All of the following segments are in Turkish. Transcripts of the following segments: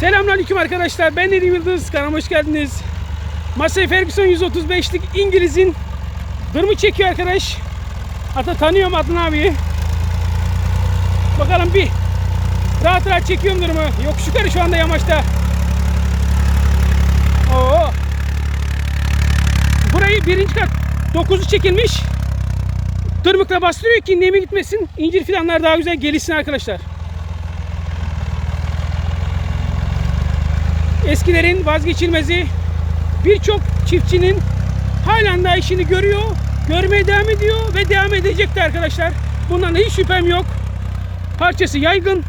Selamünaleyküm arkadaşlar. Ben Nedim Yıldız. Kanalıma hoş geldiniz. Massey Ferguson 135'lik İngiliz'in dırmı çekiyor arkadaş. Hatta tanıyorum Adnan abiyi. Bakalım bir rahat rahat çekiyorum dırmı. Yokuş yukarı şu anda yamaçta. Oo. Burayı birinci kat 9'u çekilmiş. Tırmıkla bastırıyor ki nemi gitmesin. İncir fidanlar daha güzel gelişsin arkadaşlar. Eskilerin vazgeçilmezi birçok çiftçinin halen daha işini görüyor, görmeye devam ediyor ve devam edecekti arkadaşlar. Bundan da hiç şüphem yok. Parçası yaygın.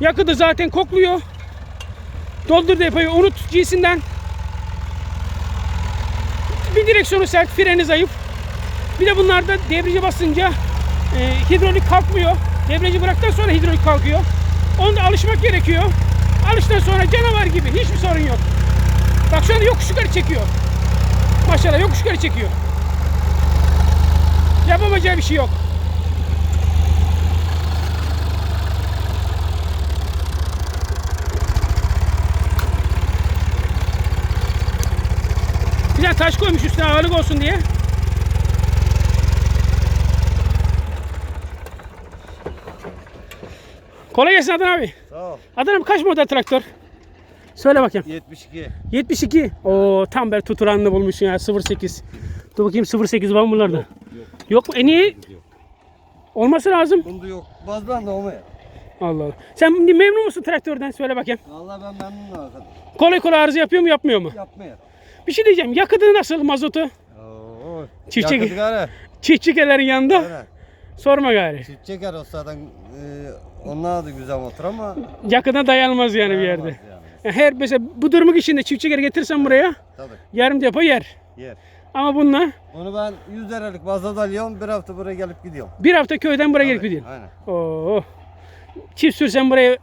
Yakıtı zaten kokluyor. Doldur depoyu unut cinsinden. Bir direksiyonu sert, freni zayıf. Bir de bunlarda debriye basınca e, hidrolik kalkmıyor. Debriyajı bıraktıktan sonra hidrolik kalkıyor. Onda alışmak gerekiyor. Alıştan sonra canavar gibi hiçbir sorun yok. Bak şu anda yokuş yukarı çekiyor. Maşallah yokuş yukarı çekiyor. Yapamayacağı bir şey yok. Bir tane taş koymuş üstüne ağırlık olsun diye. Kolay gelsin Adnan abi. Sağ ol. Adnan abi kaç model traktör? Söyle bakayım. 72. 72. O tam böyle tuturanını bulmuşsun ya 08. Dur bakayım 08 var mı bunlarda? Yok. Yok mu? E niye? Olması lazım. Bunda yok. Bazdan da olmuyor. Allah Allah. Sen memnun musun traktörden? Söyle bakayım. Vallahi ben memnunum arkadaş. Kolay kolay arıza yapıyor mu yapmıyor mu? Yapmıyor. Bir şey diyeceğim. Yakıtı nasıl mazotu? Oo. Çiftçi-. Çiftçilerin yanında. Öyle. Sorma gari. Çift çeker o zaten. E, onlar da güzel motor ama. Yakına dayanmaz yani bir yerde. Yani. Her mesela bu durumuk içinde çiftçi geri getirsen buraya Tabii. yarım depo yer. Yer. Ama bununla Onu ben 100 liralık bazda alıyorum. Bir hafta buraya gelip gidiyorum. bir hafta köyden buraya gelip Tabii, gidiyorsun. Aynen. Oo. Çift sürsen buraya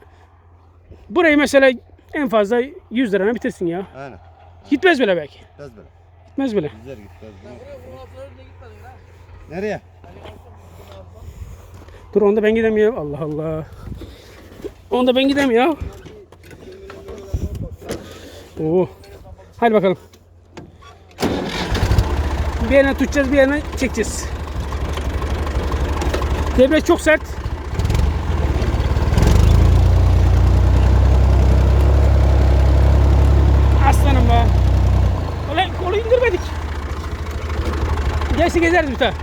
burayı mesela en fazla 100 lirana bitirsin ya. Aynen. Gitmez bile belki. Gitmez böyle. Gitmez bile. Güzel gitmez. Nereye? Dur onda ben gidemiyorum. Allah Allah. Onda ben gidemiyorum. Oo. Hadi bakalım. Bir yerine tutacağız, bir yerine çekeceğiz. Debriyaj çok sert. Aslanım be. Ulan kolu indirmedik. Gelse gezeriz bir tane.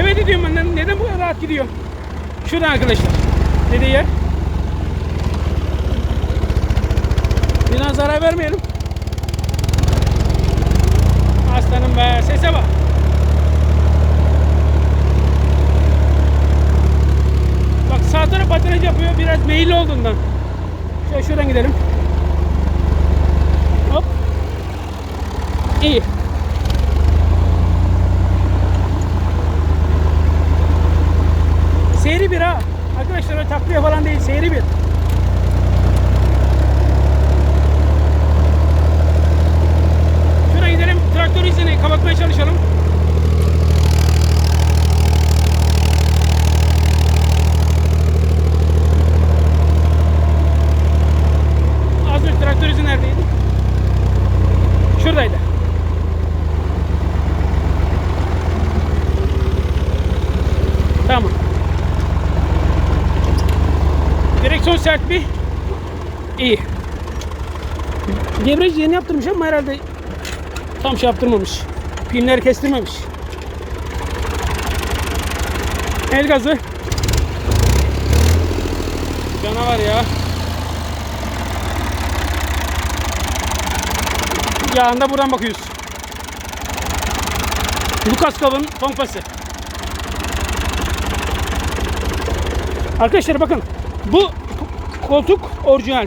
Evet diyorum ben neden- neden bu kadar rahat gidiyor? Şuradan arkadaşlar. Dediği yer. Biraz zarar vermeyelim. Aslanım be sese bak. Bak sağ taraf patinaj yapıyor biraz meyilli olduğundan. Şöyle şuradan gidelim. Hop. İyi. Seyri bir ha. Arkadaşlar öyle takviye falan değil. Seyri bir. Şuraya gidelim. Traktör izini kapatmaya çalışalım. Az önce traktör neredeydi? Şuradaydı. Tamam. Direksiyon sert bir. İyi. Debriyaj yeni yaptırmış ama herhalde tam şey yaptırmamış. Pinleri kestirmemiş. El gazı. Canavar ya. Yağında buradan bakıyoruz. Lucas kabın pompası. Arkadaşlar bakın bu koltuk orijinal.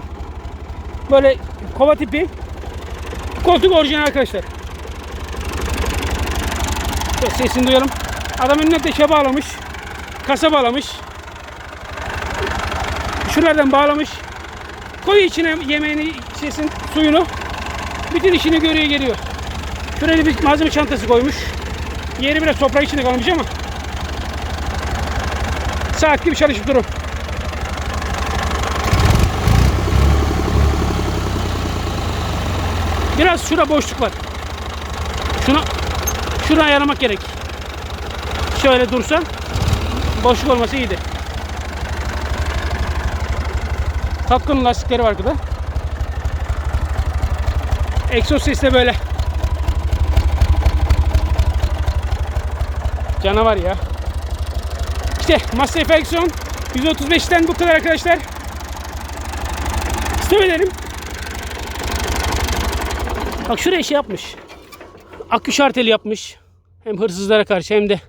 Böyle kova tipi koltuk orijinal arkadaşlar. Şöyle Sesini duyalım. Adam önüne de şey bağlamış. Kasa bağlamış. Şuralardan bağlamış. Koy içine yemeğini, şeysin, suyunu. Bütün işini görüyor geliyor. Şuraya bir malzeme çantası koymuş. Yeri biraz toprağı içinde kalmış ama saat gibi çalışıp durur. Biraz şura boşluk var. Şunu şunu ayarlamak gerek. Şöyle dursa boşluk olması iyiydi. Katkının lastikleri var arkada. Egzoz sesi de böyle. Canavar ya. İşte Massey Ferguson 135'ten bu kadar arkadaşlar. İstem ederim. Bak şuraya şey yapmış. Akü şarteli yapmış. Hem hırsızlara karşı hem de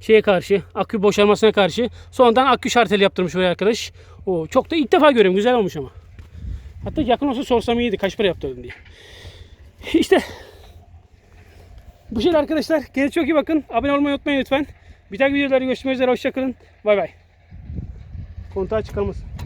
şeye karşı, akü boşalmasına karşı. Sonradan akü şarteli yaptırmış buraya arkadaş. O çok da ilk defa görüyorum. Güzel olmuş ama. Hatta yakın olsa sorsam iyiydi. Kaç para yaptırdın diye. İşte bu şeyler arkadaşlar. Kendinize çok iyi bakın. Abone olmayı unutmayın lütfen. Bir dahaki videolarda görüşmek üzere. Hoşçakalın. Bay bay. Kontağı çıkarmasın.